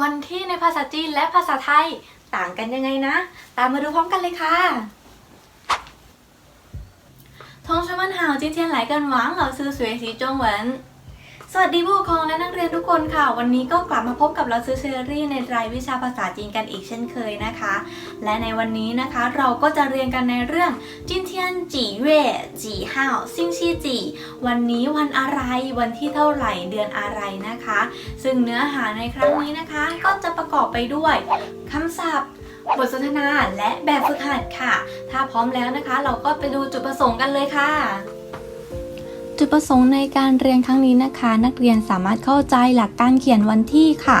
วันที่ในภาษาจีนและภาษาไทยต่างกันยังไงนะ ตามมาดูพร้อมกันเลยค่ะ同学们好，今天来跟王老师学习中文。 สวัสดีผู้ปกครองและนักเรียนทุกคนค่ะ วันนี้ก็กลับมาพบกับเราซื้อเชอรี่ในรายวิชาภาษาจีนกันอีกเช่นเคยนะคะ และในวันนี้นะคะเราก็จะเรียนกันในเรื่องจินเทียนจีเว่จีห้าวซิงชีจีวันนี้วันอะไรวันที่เท่าไหร่เดือนอะไรนะคะ ซึ่งเนื้อหาในครั้งนี้นะคะ ก็จะประกอบไปด้วยคำศัพท์บทสนทนาและแบบฝึกหัดค่ะ ถ้าพร้อมแล้วนะคะ เราก็ไปดูจุดประสงค์กันเลยค่ะ จุดประสงค์ในการเรียนครั้งนี้นะคะ นักเรียนสามารถเข้าใจหลักการเขียนวันที่ค่ะ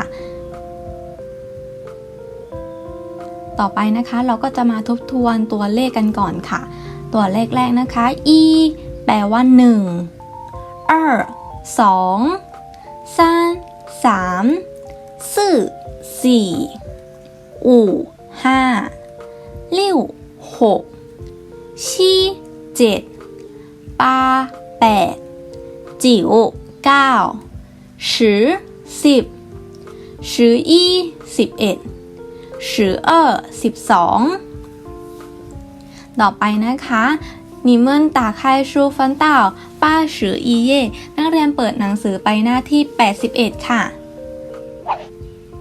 ต่อไปนะคะ เราก็จะมาทบทวนตัวเลขกันก่อนค่ะ ตัวเลขแรกนะคะ e แปลว่า1 2 2 3 3 4 4五ห้า 六หก七เจ็ด八แปด九เก้า十สิบ十一สิบเอ็ด十二สิบสองต่อไปนะคะ你们打开书翻到八十一页นักเรียนเปิดหนังสือไปหน้าที่ 81 ค่ะ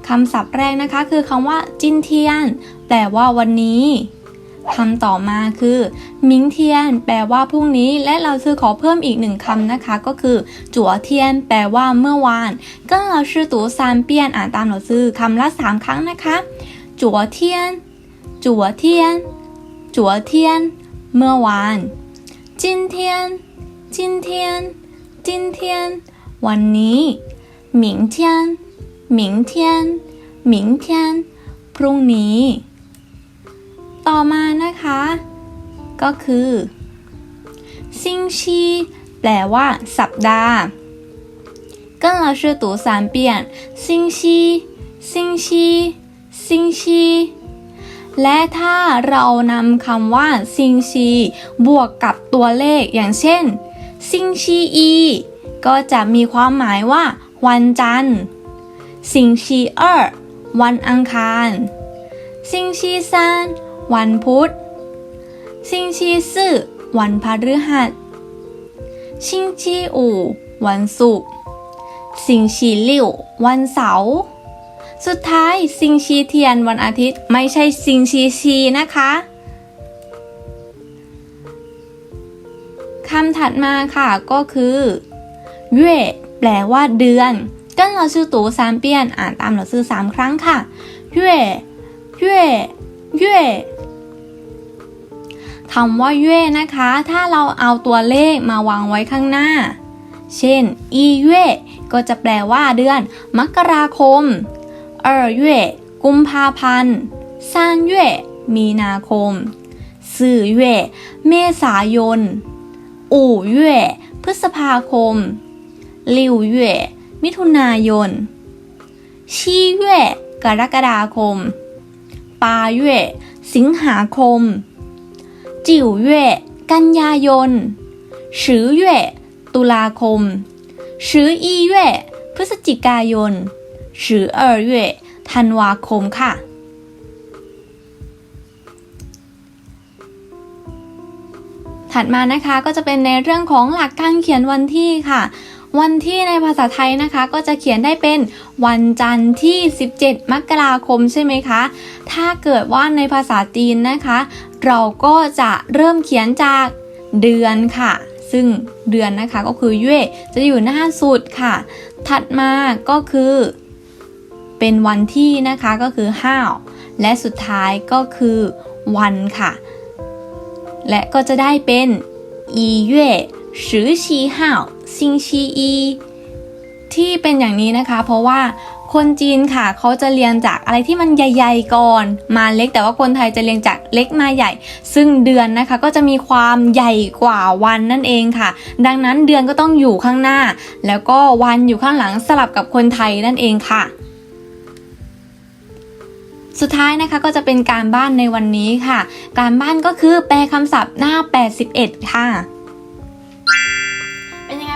คำศัพท์แรกนะคะคือคำว่าจินเทียน แปลว่าวันนี้ คำต่อมาคือมิงเทียน แปลว่าพรุ่งนี้ และเราซื้อขอเพิ่มอีกหนึ่งคำนะคะ ก็คือ จั๋วเทียน แปลว่าเมื่อวานก็เราชื่อตูซานเปียนอ่านตามเราซื้อคำละสามครั้งนะคะ จั๋วเทียน จั๋วเทียน จั๋วเทียน เมื่อวานจินเทียนจินเทียนจินเทียน วันนี้หมิงเทียนหมิงเทียนหมิงเทียน พรุ่งนี้ ต่อมานะคะ ก็คือซิงชีแปลว่า สัปดาห์跟老师读三遍星期星期星期และถ้าเรานำคำว่าซิงชีบวกกับตัวเลขอย่างเช่นซิงชีอีก็จะมีความหมายว่า วันจันทร์ ซิงชีเออร์วันอังคาร ซิงชีซาน วันพุธ ซิงชีซื่อวันพฤหัส ซิงชีอู่วันศุกร์ ซิงชีลิ่ววันเสาร์ สุดท้ายซิงชีเทียนวันอาทิตย์ไม่ใช่ซิงชีชีนะคะคำถัดมาค่ะก็คือเย่แปลว่าเดือน跟老师读三遍อ่านตามเราซื้อสามครั้งค่ะเย่เย่เย่ คำว่าเย่นะคะ ถ้าเราเอาตัวเลขมาวางไว้ข้างหน้า เช่นอีเย่ก็จะแปลว่าเดือน มกราคมเออเย่กุมภาพันธ์ซานเย่มีนาคมสื่อเย่เมษายน อู่เย่พฤษภาคม ลิวเย่มิถุนายน ชีเย่กรกฎาคม ปาเย่สิงหาคม จิ๋วเย่กันยายนชือเย่ตุลาคมชืออีเย่พฤศจิกายนชือเออเย่ธันวาคมค่ะ ถัดมานะคะก็จะเป็นในเรื่องของหลักการเขียนวันที่ค่ะ วันที่ในภาษาไทยนะคะ ก็จะเขียนได้เป็นวันจันทร์ที่ 17 มกราคมใช่ไหมคะ ถ้าเกิดว่าในภาษาจีนนะคะ เราก็จะเริ่มเขียนจากเดือนค่ะ ซึ่งเดือนนะคะก็คือเย่จะอยู่หน้าสุดค่ะ ถัดมาก็คือ เป็นวันที่นะคะก็คือห้าวและสุดท้ายก็คือวันค่ะ และก็จะได้เป็นอีเย่สือชีห้าว ซิงชีอีที่เป็นอย่างนี้นะคะ เพราะว่าคนจีนค่ะเขาจะเรียงจากอะไรที่มันใหญ่ๆก่อน มาเล็กแต่ว่าคนไทยจะเรียงจากเล็กมาใหญ่ ซึ่งเดือนนะคะก็จะมีความใหญ่กว่าวันนั่นเองค่ะ ดังนั้นเดือนก็ต้องอยู่ข้างหน้า แล้วก็วันอยู่ข้างหลังสลับกับคนไทยนั่นเองค่ะสุดท้ายนะคะก็จะเป็นการบ้านในวันนี้ค่ะ การบ้านก็คือแปลคำศัพท์หน้า 81 ค่ะ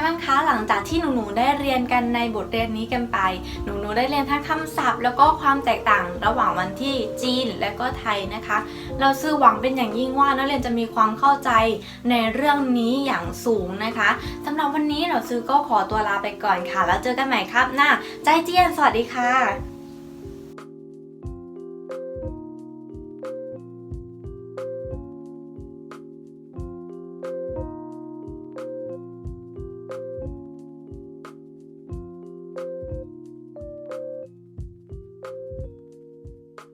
บ้างคะหลังจากที่หนูๆได้เรียนกันในบทเรียนนี้กันไป หนูๆได้เรียนทั้งคำศัพท์ แล้วก็ความแตกต่างระหว่างวันที่จีนและก็ไทยนะคะ เราซื่อหวังเป็นอย่างยิ่งว่านักเรียนจะมีความเข้าใจในเรื่องนี้อย่างสูงนะคะสำหรับวันนี้เราซื้อก็ขอตัวลาไปก่อนค่ะ แล้วเจอกันใหม่ครับหน้าใจเจียนสวัสดีค่ะ